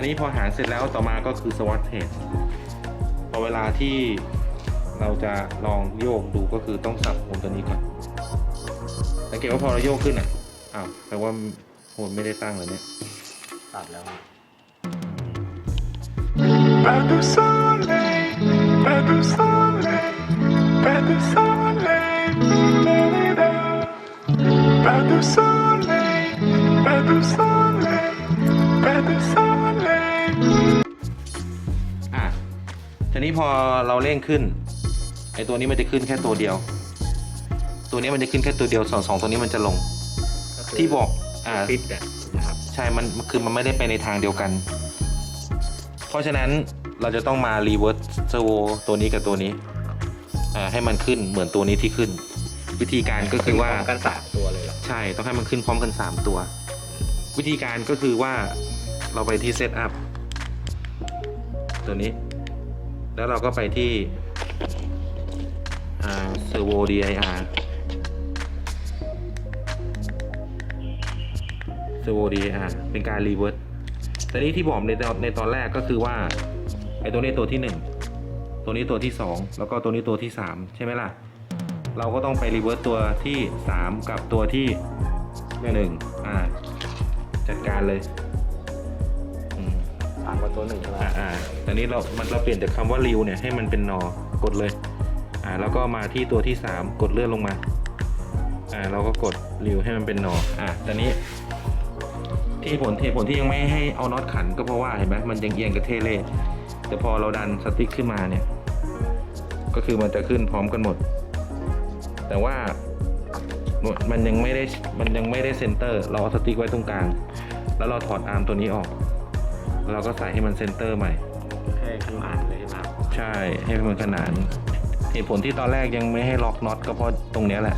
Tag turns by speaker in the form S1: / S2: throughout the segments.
S1: อันนี้พอหารเสร็จแล้วต่อมาก็คือ SWOT test พอเวลาที่เราจะลองโยกดูก็คือต้องสับโหนตัวนี้ก่อนสังเกตว่าพอเราโยกขึ้นอะอ้าวแปลว่าโหนไม่ได้ตั้งเลยเนี่ย
S2: ตัดแล้วครับ
S3: Pas de soleil, pas de soleil, pas de soleil, da-da-da. pas de soleil, pas de soleil,
S1: นี้พอเราเร่งขึ้นไอตัวนี้มันจะขึ้นแค่ตัวเดียว ตัวนี้มันจะขึ้นแค่ตัวเดียวสองสองตัวนี้มันจะลง
S2: ก็คื
S1: ที่บอกอ่า
S2: ฟิตอะนะครับ
S1: ใช่มันคือมันไม่ได้ไปในทางเดียวกัน เพราะฉะนั้นเราจะต้องมา reverse servo ตัวนี้กับตัวนี้อ่าให้มันขึ้นเหมือนตัวนี้ที่ขึ้น วิธีการก็คือว่า
S2: พร้มกันสามตัวเลยเหรอ
S1: ใช่ต้องให้มันขึ้นพร้อมกัน3ตัว วิธีการก็คือว่าเราไปที่ Setup ตัวนี้ แล้วเราก็ไปที่ Servo DIR Servo DIR เป็นการ reverse แต่นี้ที่บอกในตอนในตอนแรกก็คือว่าไอ้ตัวนี้ตัวที่ 1 ตัวนี้ตัวที่ 2 แล้วก็ตัวนี้ตัวที่ 3 ใช่ไหมล่ะ เราก็ต้องไปรีเวิร์สตัวที่ 3 กับตัวที่ 1 อ่า จัดการเลย
S2: ตัวหนึ่ง
S1: อ่าอ่าตอนนี้เรามันเราเปลี่ยนจากคำว่าริวเนี่ยให้มันเป็นนอกดเลย อ่าแล้วก็มาที่ตัวที่ 3 กดเลื่อนลงมา อ่าเราก็กดริวให้มันเป็นนออ่าตอนนี้ที่ผลเหตุผลที่ยังไม่ให้เอาน็อตขันก็เพราะว่าเห็นไหมมันยังเอียงกระเทเล่แต่พอเราดันสติ๊กขึ้นมาเนี่ย ก็คือมันจะขึ้นพร้อมกันหมด แต่ว่ามันยังไม่ได้มันยังไม่ได้เซนเตอร์ เราเอาสติ๊กไว้ตรงกลาง แล้วเราถอดอาร์มตัวนี้ออก เราก็ใส่ให้มันเซนเตอร์ใหม่
S2: ให้ขนาดเลยนะครับ
S1: ใช่ให้มันขนานเหตุผลที่ตอนแรกยังไม่ให้ล็อกน็อตก็เพราะตรงเนี้ยแหละ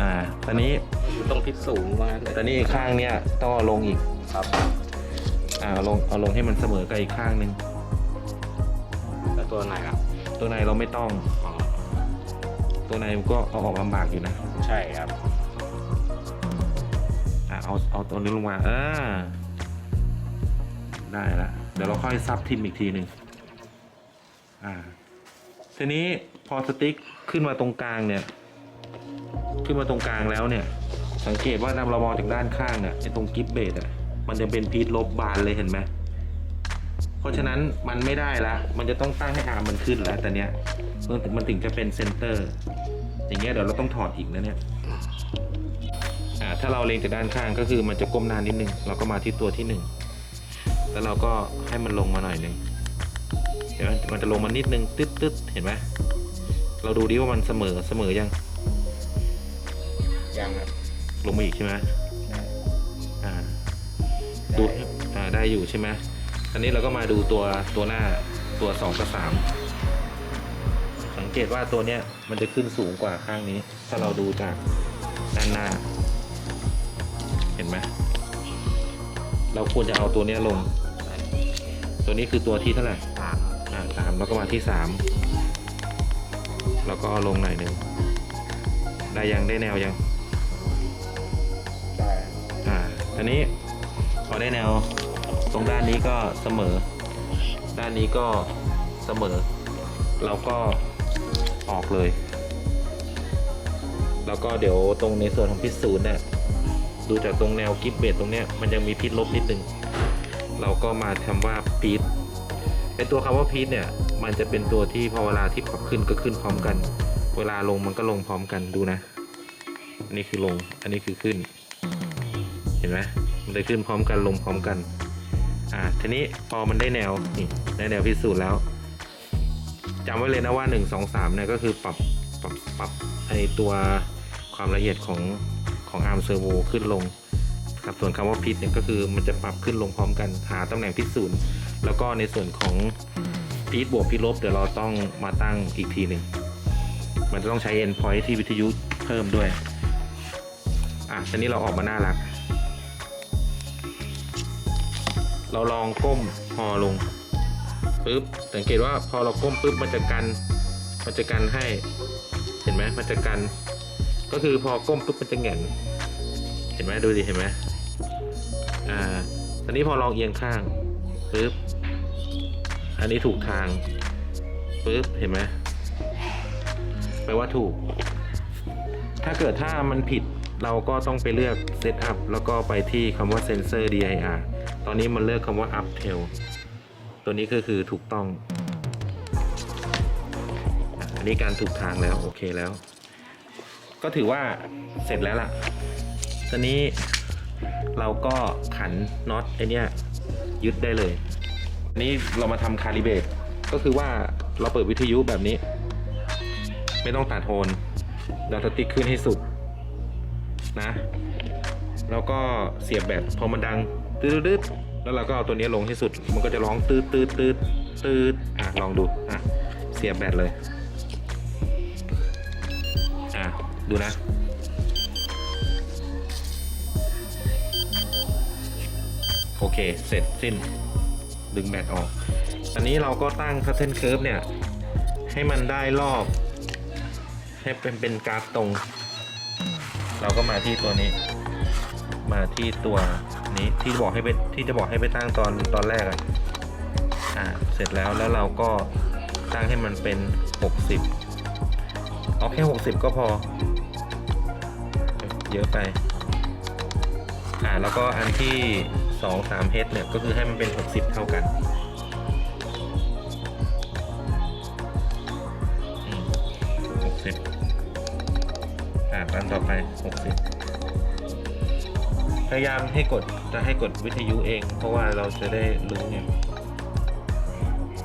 S1: อ่าตอนนี้
S2: คือต้องพิษสูงมากเลย
S1: ตอนนี้อีกข้างเนี้ยต้องเอาลงอีก
S2: ครับ
S1: อ่าเอาลงเอาลงให้มันเสมอกับอีกข้างหนึ่ง
S2: แล้วตัวไหนครับ
S1: ตัวในเราไม่ต้อง
S2: อ๋อ
S1: ตัวในก็เอาออกลำบากอยู่นะ
S2: ใช่ครับ
S1: อะเอาเอาตัวนี้ลงมาอ่า ได้และเดี๋ยวเราค่อยซับทิมอีกทีหนึ่งอ่าทีนี้พอสติ๊กขึ้นมาตรงกลางเนี่ย ขึ้นมาตรงกลางแล้วเนี่ย สังเกตว่านำเรามองจากด้านข้างเนี่ยไอ้ตรงกิฟเบดอะมันจะเป็นพีทลบบานเลยเห็นไหมเพราะฉะนั้นมันไม่ได้ละ มันจะต้องตั้งให้อาร์มมันขึ้นแล้วแต่เนี้ยมันถึงมันถึงจะเป็นเซนเตอร์ อย่างเงี้ยเดี๋ยวเราต้องถอดอีกนะเนี่ยอ่าถ้าเราเล็งจากด้านข้างก็คือมันจะก้มหน้านิดนึง เราก็มาที่ตัวที่หนึ่ง แล้วเราก็ให้มันลงมาหน่อยหนึ่งเห็นไหมมันจะลงมานิดนึงตึ๊ดตึ๊ดเห็นไหมเราดูดิว่ามันเสมอเสมอยัง
S2: ยังครับ
S1: ลงมาอีกใช่ไหมอ่าดูอ่าได้อยู่ใช่ไหมอันนี้เราก็มาดูตัวตัวหน้าตัวสองกับสามสังเกตว่าตัวเนี้ยมันจะขึ้นสูงกว่าข้างนี้ ถ้าเราดูจากด้านหน้า เห็นไหมเราควรจะเอาตัวเนี้ยลง
S2: ใช่
S1: ตัวนี้คือตัวที่เท่าไหร่
S2: สาม
S1: อ่าสามแล้วก็มาที่สามแล้วก็เอาลงหน่อยหนึ่งได้ยังได้แนวยัง
S2: ใช่
S1: อ่าทีนี้พอได้แนวตรงด้านนี้ก็เสมอ ด้านนี้ก็เสมอ เราก็ออกเลย แล้วก็เดี๋ยวตรงในส่วนของพิษศูนย์เนี่ยดูจากตรงแนวกิฟเบตตรงเนี้ยมันยังมีพิษลบนิดนึง เราก็มาคำว่าพีทไอตัวคำว่าพีทเนี่ย มันจะเป็นตัวที่พอเวลาที่ปรับขึ้นก็ขึ้นพร้อมกัน เวลาลงมันก็ลงพร้อมกันดูนะ อันนี้คือลง อันนี้คือขึ้น เห็นไหมมันจะขึ้นพร้อมกันลงพร้อมกัน อ่า ทีนี้พอมันได้แนวนี่ได้แนวพิสูจน์แล้วจำไว้เลยนะว่า 1 2 3เนี่ยก็คือปรับปรับปรับไอตัวความละเอียดของของอาร์มเซอร์โวขึ้นลง ครับส่วนคำว่าพิษเนี่ยก็คือมันจะปรับขึ้นลงพร้อมกันหาตำแหน่งพิษศูนย์แล้วก็ในส่วนของพีทบวกพีทลบเดี๋ยวเราต้องมาตั้งอีกทีหนึ่งมันจะต้องใช้ endpoint ที่วิทยุเพิ่มด้วยอะทีนี้เราออกมาหน้าหลัก เราลองก้มพอลงปุ๊บสังเกตว่าพอเราก้มปุ๊บมันจะกันมันจะกันให้เห็นไหมมันจะกัน ก็คือพอก้มปุ๊บมันจะแหง่นเห็นไหมดูดิเห็นไหม อ่า ตอนนี้พอลองเอียงข้างปึ๊บ อันนี้ถูกทางปึ๊บ เห็นไหมแปลว่าถูก ถ้าเกิดถ้ามันผิดเราก็ต้องไปเลือก Setup แล้วก็ไปที่คำว่า Sensor DIR ตอนนี้มันเลือกคำว่า Up Tail ตัวนี้ก็คือถูกต้อง อันนี้การถูกทางแล้ว โอเคแล้ว ก็ถือว่าเสร็จแล้วล่ะ ตอนนี้ เราก็ขันน็อตไอเนี้ยยึดได้เลยอันนี้เรามาทำคาลิเบตก็คือว่าเราเปิดวิทยุแบบนี้ ไม่ต้องตัดโทนเราจะติ๊กขึ้นให้สุดนะ แล้วก็เสียบแบตพอมันดังตืดๆแล้วเราก็เอาตัวนี้ลงให้สุด มันก็จะร้องตืดตืดตืดตืดอะลองดูอะเสียบแบตเลย อะดูนะ โอเค เสร็จสิ้น ดึงแบตออก อันนี้เราก็ตั้ง pattern curve เนี่ย ให้มันได้รอบ ให้เป็นเป็นกราฟตรง เราก็มาที่ตัวนี้ มาที่ตัวนี้ที่บอกให้ไปที่จะบอกให้ไปตั้งตอนตอนแรกอะอ่าเสร็จแล้วแล้วเราก็ตั้งให้มันเป็น 60 เอาแค่ 60 ก็พอ เยอะไป อ่าแล้วก็อันที่ 2 3 h เนี่ยก็คือให้มันเป็น 60 เท่ากันอืม60อ่าอันต่อไป 60 พยายามให้กดจะให้กดวิทยุเอง เพราะว่าเราจะได้รู้ไง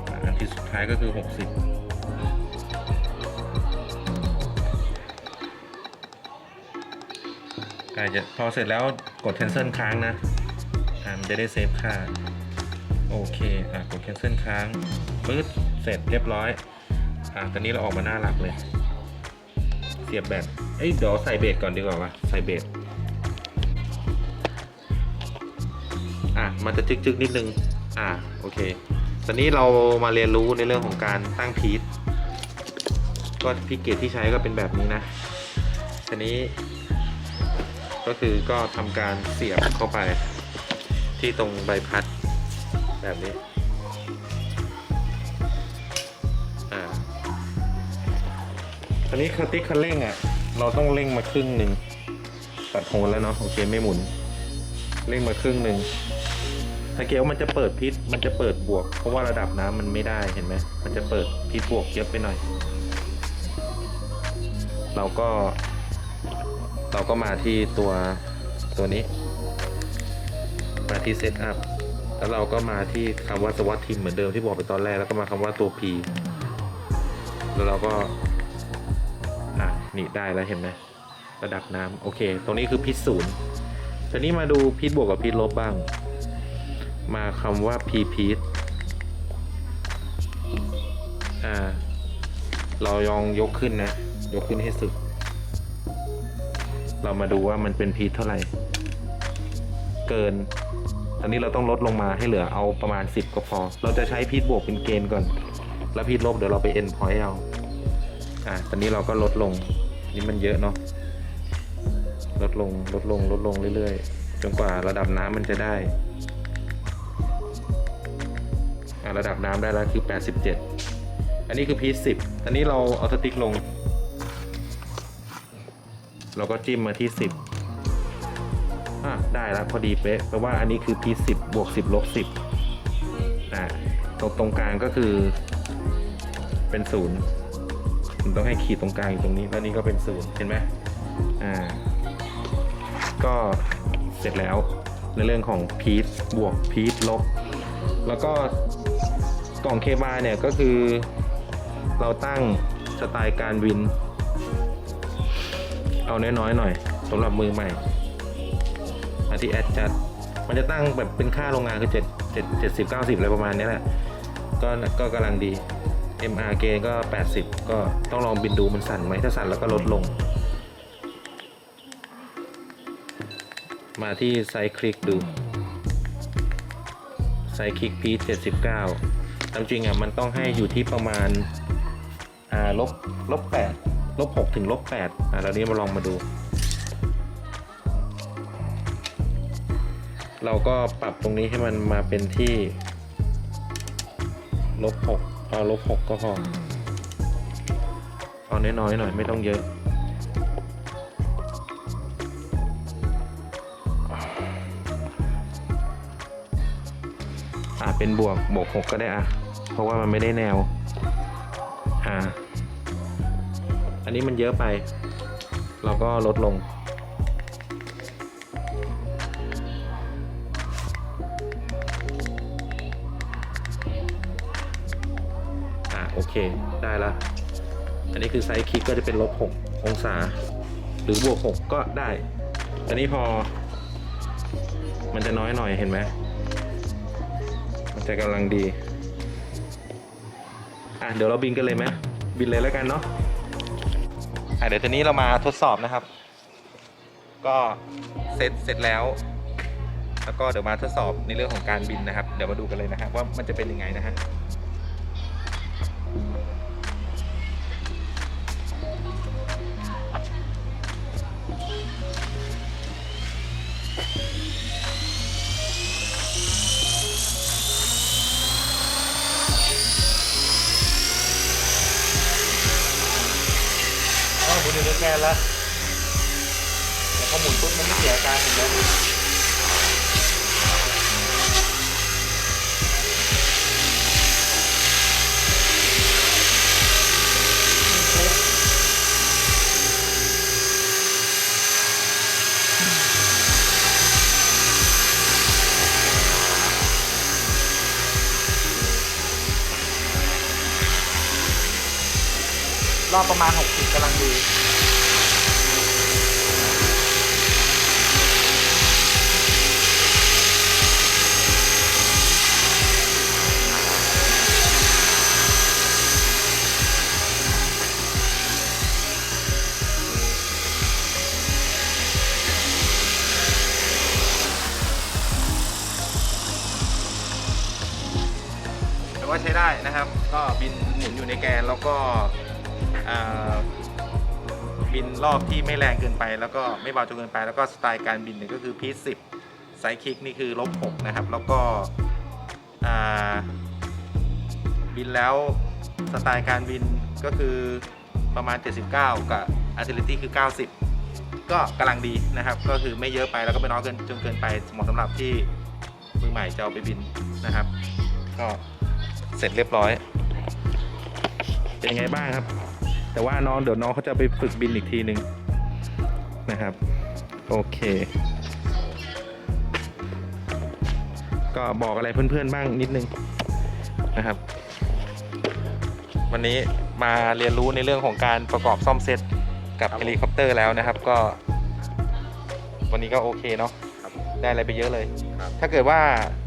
S1: อ่าอันที่สุดท้ายก็คือ 60ใกล้จะพอเสร็จแล้วกด cancel ค้างนะ อ่ามันจะได้เซฟค่า โอเค อะกด cancel ค้างปึ๊ดเสร็จเรียบร้อย อะตอนนี้เราออกมาหน้าหลักเลย เสียบแบตเอ้ยเดี๋ยวใส่เบสก่อนดีกว่าวะใส่เบสอะมันจะจึกๆนิดนึง อะโอเค ตอนนี้เรามาเรียนรู้ในเรื่องของการตั้งพีทก็พิกเกตที่ใช้ก็เป็นแบบนี้นะทีนี้ ก็คือก็ทำการเสียบเข้าไป ที่ตรงใบพัดแบบนี้อ่าอันนี้คันติ๊กคันเร่งอะ เราต้องเร่งมาครึ่งหนึ่งตัดโหนแล้วเนาะโอเคไม่หมุน เร่งมาครึ่งหนึ่งถ้าเกลมันจะเปิดพิษมันจะเปิดบวก เพราะว่าระดับน้ำมันไม่ได้เห็นไหมมันจะเปิดพิษบวกเยอะไปหน่อย เราก็ เราก็มาที่ตัวตัวนี้ มาที่เซตอัพแล้วเราก็มาที่คำว่าสวัสดทีมเหมือนเดิมที่บอกไปตอนแรก แล้วก็มาคำว่าตัว P แล้วเราก็ อะนี่ได้แล้วเห็นไหมระดับน้ำโอเค ตรงนี้คือพิษศูนย์ทีนี้มาดูพิษบวกกับพิษลบบ้าง มาคำว่า P พิษอ่า เรายองยกขึ้นนะ ยกขึ้นให้สุด เรามาดูว่ามันเป็นพีทเท่าไหร่ เกิน อนนี้เราต้องลดลงมาให้เหลือเอาประมาณ 10 ก็พอ เราจะใช้พีทบวกเป็นเกณฑ์ก่อน แล้วพีทลบเดี๋ยวเราไป end point เอา อะตอนนี้เราก็ลดลง นี่มันเยอะเนาะ ลดลง ลดลง ลดลงเรื่อยๆ จนกว่าระดับน้ำมันจะได้ อะระดับน้ำได้แล้วคือ 87 อันนี้คือพีท10 อันนี้เราเอาสติ๊กลง เราก็จิ้มมาที่ 10 ได้แล้วพอดีเป๊ะแปลว่าอันนี้คือ p 10บวก10ลบ10อ่าตรงตรงกลางก็คือ เป็นศูนย์ผมต้องให้ขีดตรงกลางอยู่ตรงนี้แล้วนี่ก็เป็นศูนย์เห็นไหมอ่า ก็เสร็จแล้วในเรื่องของพีทบวกพีทลบแล้วก็กล่องเคบาเนี่ยก็คือ เราตั้งสไตล์การวิน เอาน้อยๆหน่อยสำหรับมือใหม่ อที่แอดจัด มันจะตั้งแบบเป็นค่าโรงงานคือ7 7 70 90อะไรประมาณนี้แหละ ก็ก็กำลังดี MR เกณฑ์ก็ 80 ก็ต้องลองบินดูมันสั่นไหมถ้าสั่นแล้วก็ลดลง มาที่ไซคลิกดูไซคลิกพี79ตามจริงอะมันต้องให้อยู่ที่ประมาณอ่าลบลบแปดลบหกถึงลบแปดอ่าเรานี้มาลองมาดู เราก็ปรับตรงนี้ให้มันมาเป็นที่ลบหกเอาลบหกก็พอเอาน้อยๆหน่อยไม่ต้องเยอะอ่าเป็นบวกบวกหกก็ได้อะ เพราะว่ามันไม่ได้แนว อ่า อันนี้มันเยอะไป เราก็ลดลง เคได้ละ อันนี้คือไซส์คลิกก็จะเป็นลบ6องศา หรือบวก 6 ก็ได้ อันนี้พอ มันจะน้อยหน่อยเห็นไหมมันจะกำลังดี อะเดี๋ยวเราบินกันเลยไหมบินเลยแล้วกันเนาะอะเดี๋ยวทีนี้เรามาทดสอบนะครับ ก็เสร็จเสร็จแล้ว แล้วก็เดี๋ยวมาทดสอบในเรื่องของการบินนะครับ เดี๋ยวมาดูกันเลยนะครับว่ามันจะเป็นยังไงนะฮะ นแล้วแต่พอหมุนปุ๊บมันไม่เสียการเห็นไหมรอบประมาณ 60กำลังดี แกนแล้วก็บินรอบที่ไม่แรงเกินไป แล้วก็ไม่เบาจนเกินไป แล้วก็สไตล์การบินเนี่ยก็คือพีซสิบไซคิกนี่คือลบหกนะครับ แล้วก็บินแล้วสไตล์การบินก็คือประมาณ 79 กับ Agility คือ 90 ก็กำลังดีนะครับ ก็คือไม่เยอะไปแล้วก็ไม่น้อยเกินจนเกินไปเหมาะสำหรับที่มือใหม่จะเอาไปบินนะครับ ก็เสร็จเรียบร้อย เป็นยังไงบ้างครับ แต่ว่าน้องเดี๋ยวน้องเขาจะไปฝึกบินอีกทีหนึ่งนะครับ โอเค ก็บอกอะไรเพื่อนๆบ้างนิดนึงนะครับ วันนี้มาเรียนรู้ในเรื่องของการประกอบซ่อมเซตกับ
S2: ครับ
S1: เฮลิคอปเตอร์แล้วนะครับก็ วันนี้ก็โอเคเนาะ
S2: ครับ
S1: ได้อะไรไปเยอะเลย
S2: ครับ
S1: ถ้าเกิดว่า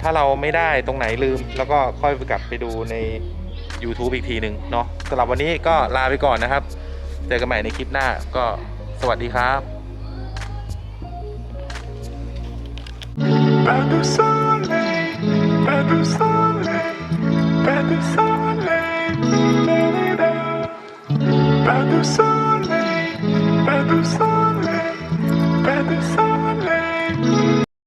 S1: ถ้าเราไม่ได้ตรงไหนลืม แล้วก็ค่อยไปกลับไปดูใน YouTube อีกทีหนึ่งเนาะสำหรับวันนี้ก็ลาไปก่อนนะครับ เจอกันใหม่ในคลิปหน้าก็สวัสดีครับ Pas de soleil, pas de soleil,
S3: pas de soleil, pas de soleil, pas de soleil, pas de soleil.